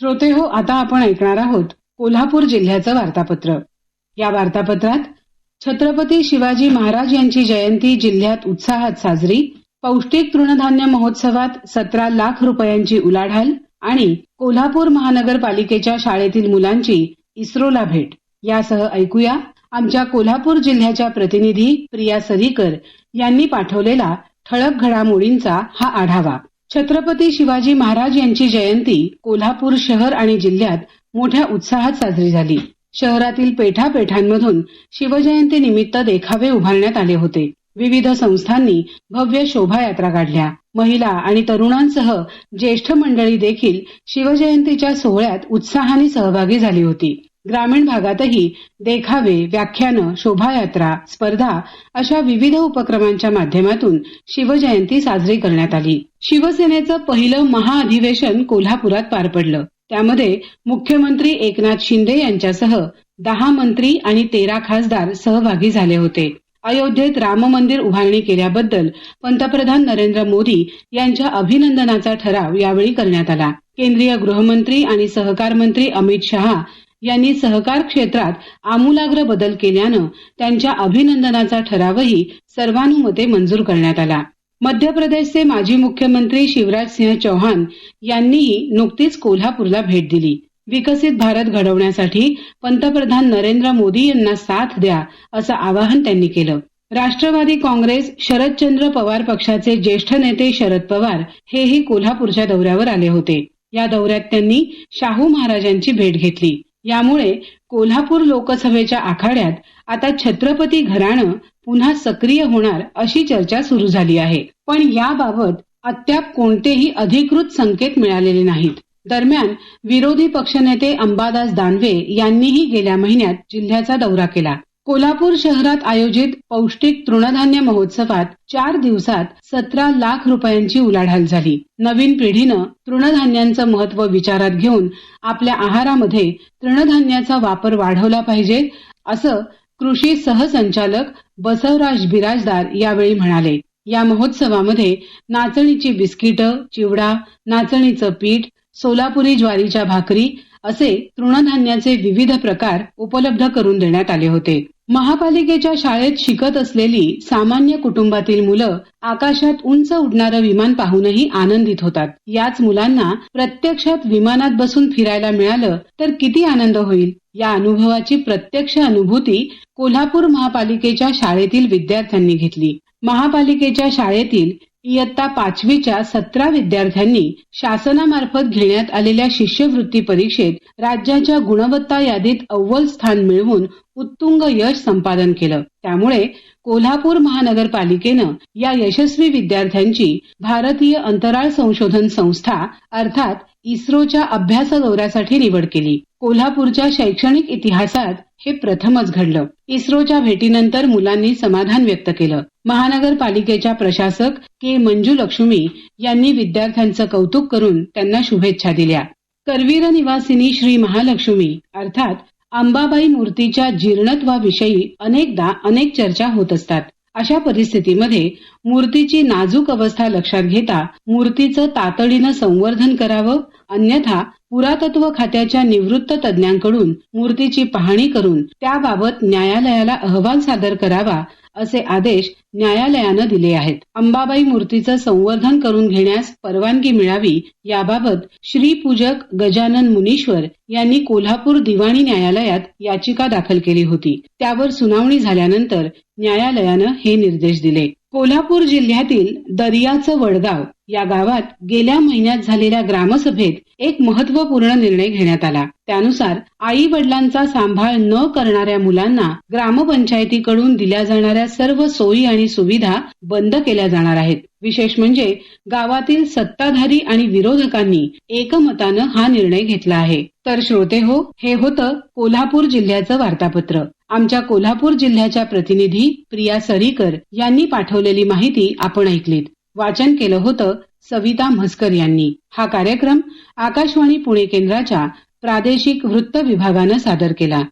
श्रोते हो आता आपण ऐकणार आहोत कोल्हापूर जिल्ह्याचं वार्तापत्र. या वार्तापत्रात छत्रपती शिवाजी महाराज यांची जयंती जिल्ह्यात उत्साहात साजरी पौष्टिक तृणधान्य महोत्सवात सतरा लाख रुपयांची उलाढाल आणि कोल्हापूर महानगरपालिकेच्या शाळेतील मुलांची इस्रोला भेट. यासह ऐकूया आमच्या कोल्हापूर जिल्ह्याच्या प्रतिनिधी प्रिया सरीकर यांनी पाठवलेला ठळक घडामोडींचा हा आढावा. छत्रपती शिवाजी महाराज यांची जयंती कोल्हापूर शहर आणि जिल्ह्यात मोठ्या उत्साहात साजरी झाली. शहरातील पेठा पेठांमधून शिवजयंती निमित्त देखावे उभारण्यात आले होते. विविध संस्थांनी भव्य शोभायात्रा काढल्या. महिला आणि तरुणांसह ज्येष्ठ मंडळी देखील शिवजयंतीच्या सोहळ्यात उत्साहाने सहभागी झाली होती. ग्रामीण भागातही देखावे व्याख्यानं शोभायात्रा स्पर्धा अशा विविध उपक्रमांच्या माध्यमातून शिवजयंती साजरी करण्यात आली. शिवसेनेचं पहिलं महाअधिवेशन कोल्हापुरात पार पडलं. त्यामध्ये मुख्यमंत्री एकनाथ शिंदे यांच्यासह दहा मंत्री आणि तेरा खासदार सहभागी झाले होते. अयोध्येत राम मंदिर उभारणी केल्याबद्दल पंतप्रधान नरेंद्र मोदी यांच्या अभिनंदनाचा ठराव यावेळी करण्यात आला. केंद्रीय गृहमंत्री आणि सहकार मंत्री अमित शहा यांनी सहकार क्षेत्रात आमूलाग्र बदल केल्यानं त्यांच्या अभिनंदनाचा ठरावही सर्वानुमते मंजूर करण्यात आला. मध्य प्रदेशचे माजी मुख्यमंत्री शिवराज सिंह चौहान यांनीही नुकतीच कोल्हापूरला भेट दिली. विकसित भारत घडवण्यासाठी पंतप्रधान नरेंद्र मोदी यांना साथ द्या असं आवाहन त्यांनी केलं. राष्ट्रवादी काँग्रेस शरदचंद्र पवार पक्षाचे ज्येष्ठ नेते शरद पवार हेही कोल्हापूरच्या दौऱ्यावर आले होते. या दौऱ्यात त्यांनी शाहू महाराजांची भेट घेतली. यामुळे कोल्हापूर लोकसभेच्या आखाड्यात आता छत्रपती घराणं पुन्हा सक्रिय होणार अशी चर्चा सुरू झाली आहे. पण याबाबत अद्याप कोणतेही अधिकृत संकेत मिळालेले नाहीत. दरम्यान विरोधी पक्षनेते अंबादास दानवे यांनीही गेल्या महिन्यात जिल्ह्याचा दौरा केला. कोल्हापूर शहरात आयोजित पौष्टिक तृणधान्य महोत्सवात चार दिवसात सतरा लाख रुपयांची उलाढाल झाली. नवीन पिढीनं तृणधान्यांचं महत्त्व विचारात घेऊन आपल्या आहारामध्ये तृणधान्याचा वापर वाढवला पाहिजे असं कृषी सहसंचालक बसवराज बिराजदार यावेळी म्हणाले. या महोत्सवामध्ये नाचणीची बिस्किटं चिवडा नाचणीचं पीठ सोलापुरी ज्वारीच्या भाकरी असे तृणधान्याचे विविध प्रकार उपलब्ध करून देण्यात आले होते. महापालिकेच्या शाळेत शिकत असलेली सामान्य कुटुंबातील मुलं आकाशात उंच उडणारं विमान पाहूनही आनंदित होतात. याच मुलांना प्रत्यक्षात विमानात बसून फिरायला मिळालं तर किती आनंद होईल? या अनुभवाची प्रत्यक्ष अनुभूती कोल्हापूर महापालिकेच्या शाळेतील विद्यार्थ्यांनी घेतली. महापालिकेच्या शाळेतील इयत्ता पाचवीच्या सतरा विद्यार्थ्यांनी शासनामार्फत घेण्यात आलेल्या शिष्यवृत्ती परीक्षेत राज्याच्या गुणवत्ता यादीत अव्वल स्थान मिळवून उत्तुंग यश संपादन केलं. त्यामुळे कोल्हापूर महानगरपालिकेनं या यशस्वी विद्यार्थ्यांची भारतीय अंतराळ संशोधन संस्था अर्थात इस्रोच्या अभ्यास दौऱ्यासाठी निवड केली. कोल्हापूरच्या शैक्षणिक इतिहासात हे प्रथमच घडलं. इस्रोच्या भेटीनंतर मुलांनी समाधान व्यक्त केलं. महानगरपालिकेच्या प्रशासक के. मंजू लक्ष्मी यांनी विद्यार्थ्यांचं कौतुक करून त्यांना शुभेच्छा दिल्या. करवीर निवासिनी श्री महालक्ष्मी अर्थात अंबाबाई मूर्तीच्या जीर्णत्वाविषयी अनेकदा अनेक चर्चा होत असतात. अशा परिस्थितीमध्ये मूर्तीची नाजूक अवस्था लक्षात घेता मूर्तीचं तातडीनं संवर्धन करावं अन्यथा पुरातत्व खात्याच्या निवृत्त तज्ज्ञांकडून मूर्तीची पाहणी करून त्याबाबत न्यायालयाला अहवाल सादर करावा असे आदेश न्यायालयानं दिले आहेत. अंबाबाई मूर्तीचं संवर्धन करून घेण्यास परवानगी मिळावी याबाबत श्रीपूजक गजानन मुनीश्वर यांनी कोल्हापूर दिवाणी न्यायालयात याचिका दाखल केली होती. त्यावर सुनावणी झाल्यानंतर न्यायालयानं हे निर्देश दिले. कोल्हापूर जिल्ह्यातील दर्याचं वडगाव या गावात गेल्या महिन्यात झालेल्या ग्रामसभेत एक महत्त्वपूर्ण निर्णय घेण्यात आला. त्यानुसार आई वडिलांचा सांभाळ न करणाऱ्या मुलांना ग्रामपंचायतीकडून दिल्या जाणाऱ्या सर्व सोयी आणि सुविधा बंद केल्या जाणार आहेत. विशेष म्हणजे गावातील सत्ताधारी आणि विरोधकांनी एकमतानं हा निर्णय घेतला आहे. तर श्रोते हो हे होतं कोल्हापूर जिल्ह्याचं वार्तापत्र. आमच्या कोल्हापूर जिल्ह्याच्या प्रतिनिधी प्रिया सरीकर यांनी पाठवलेली माहिती आपण ऐकलीत. वाचन केलं होतं सविता म्हसकर यांनी. हा कार्यक्रम आकाशवाणी पुणे केंद्राच्या प्रादेशिक वृत्त विभागानं सादर केला.